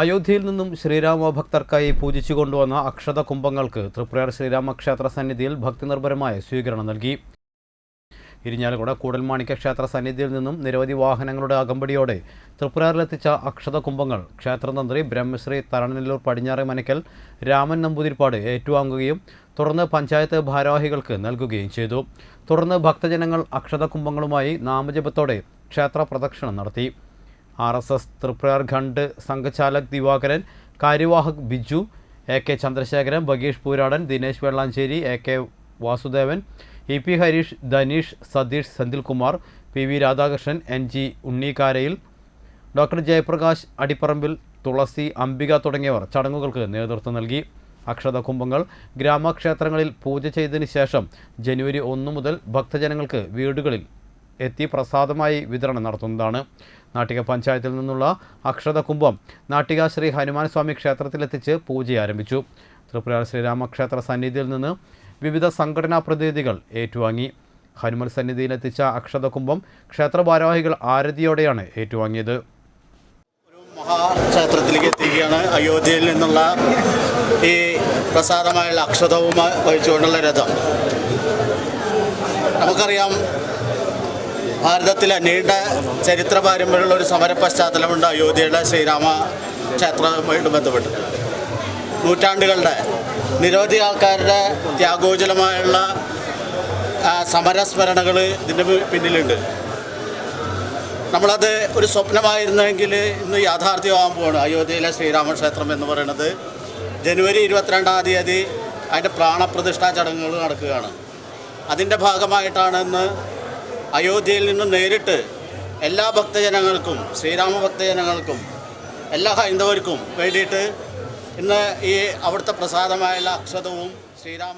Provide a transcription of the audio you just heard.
അയോധ്യയിൽ നിന്നും ശ്രീരാമ ഭക്തർക്കായി പൂജിച്ചു കൊണ്ടുവന്ന അക്ഷത കുംഭങ്ങൾക്ക് തൃപ്രയാർ ശ്രീരാമക്ഷേത്ര സന്നിധിയിൽ ഭക്തിനിർഭരമായ സ്വീകരണം നൽകി. ഇരിഞ്ഞാലക്കുട കൂടൽമാണിക്യ ക്ഷേത്ര സന്നിധിയിൽ നിന്നും നിരവധി വാഹനങ്ങളുടെ അകമ്പടിയോടെ തൃപ്രയാറിലെത്തിച്ച അക്ഷത കുംഭങ്ങൾ ക്ഷേത്രതന്ത്രി ബ്രഹ്മശ്രീ തരണനെല്ലൂർ പടിഞ്ഞാറെ മനക്കൽ രാമൻ നമ്പൂതിരിപ്പാട് ഏറ്റുവാങ്ങുകയും തുടർന്ന് പഞ്ചായത്ത് ഭാരവാഹികൾക്ക് നൽകുകയും ചെയ്തു. തുടർന്ന് ഭക്തജനങ്ങൾ അക്ഷത കുംഭങ്ങളുമായി നാമജപത്തോടെ ക്ഷേത്ര പ്രദക്ഷിണം നടത്തി. ആർ എസ് എസ് തൃപ്രയാർ ഖണ്ഡ് സംഘചാലക് Divakaran കാര്യവാഹക് Biju A K Chandrasekharan Bageesh Pooradan Dinesh Vellanchery A K Vasudevan E P Harish Dhaneesh Satheesh Senthilkumar P V Radhakrishnan N G Unnikkarayil doctor Jayaprakash Adipparambil Thulasi Ambika തുടങ്ങിയവർ ചടങ്ങുകൾക്ക് നേതൃത്വം നൽകി. അക്ഷത കുംഭങ്ങൾ ഗ്രാമക്ഷേത്രങ്ങളിൽ പൂജ ചെയ്തതിന് ശേഷം ജനുവരി ഒന്ന് മുതൽ ഭക്തജനങ്ങൾക്ക് വീടുകളിൽ എത്തി പ്രസാദമായി വിതരണം നടത്തുന്നതാണ്. നാട്ടിക പഞ്ചായത്തിൽ നിന്നുള്ള അക്ഷത കുംഭം നാട്ടിക ശ്രീ ഹനുമാൻ സ്വാമി ക്ഷേത്രത്തിലെത്തിച്ച് പൂജ ആരംഭിച്ചു. ത്രിപുര ശ്രീരാമക്ഷേത്ര സന്നിധിയിൽ നിന്ന് വിവിധ സംഘടനാ പ്രതിനിധികൾ ഏറ്റുവാങ്ങി. ഹനുമാൻ സന്നിധിയിലെത്തിച്ച അക്ഷത കുംഭം ക്ഷേത്ര ഭാരവാഹികൾ ആരതിയോടെയാണ് ഏറ്റുവാങ്ങിയത്. മഹാക്ഷേത്രത്തിലേക്ക് എത്തിക്കുകയാണ് അയോധ്യയിൽ നിന്നുള്ള ഈ പ്രസാദമായുള്ള അക്ഷതവുമായി വഹിച്ചുകൊണ്ടുള്ള രഥം. നമുക്കറിയാം ഭാരതത്തിലെ നീണ്ട ചരിത്ര പാരമ്പര്യമുള്ള ഒരു സമര പശ്ചാത്തലമുണ്ട് അയോധ്യയുടെ ശ്രീരാമ ക്ഷേത്രവുമായിട്ട് ബന്ധപ്പെട്ട്. നൂറ്റാണ്ടുകളുടെ നിരവധി ആൾക്കാരുടെ ത്യാഗോജലമായുള്ള സമരസ്മരണകൾ ഇതിന്റെ പിന്നിലുണ്ട്. നമ്മളത് ഒരു സ്വപ്നമായിരുന്നെങ്കിൽ ഇന്ന് യാഥാർത്ഥ്യമാകാൻ പോവാണ്. അയോധ്യയിലെ ശ്രീരാമക്ഷേത്രം എന്ന് പറയുന്നത് ജനുവരി ഇരുപത്തിരണ്ടാം തീയതി അതിന്റെ പ്രാണപ്രതിഷ്ഠാ ചടങ്ങുകൾ നടക്കുകയാണ്. അതിന്റെ ഭാഗമായിട്ടാണ് ഇന്ന് അയോധ്യയിൽ നിന്നും നേരിട്ട് എല്ലാ ഭക്തജനങ്ങൾക്കും ശ്രീരാമ ഭക്തജനങ്ങൾക്കും എല്ലാ ഹൈന്ദവർക്കും വേണ്ടിയിട്ട് ഇന്ന് ഈ അവിടുത്തെ പ്രസാദമായുള്ള അക്ഷതവും ശ്രീരാമ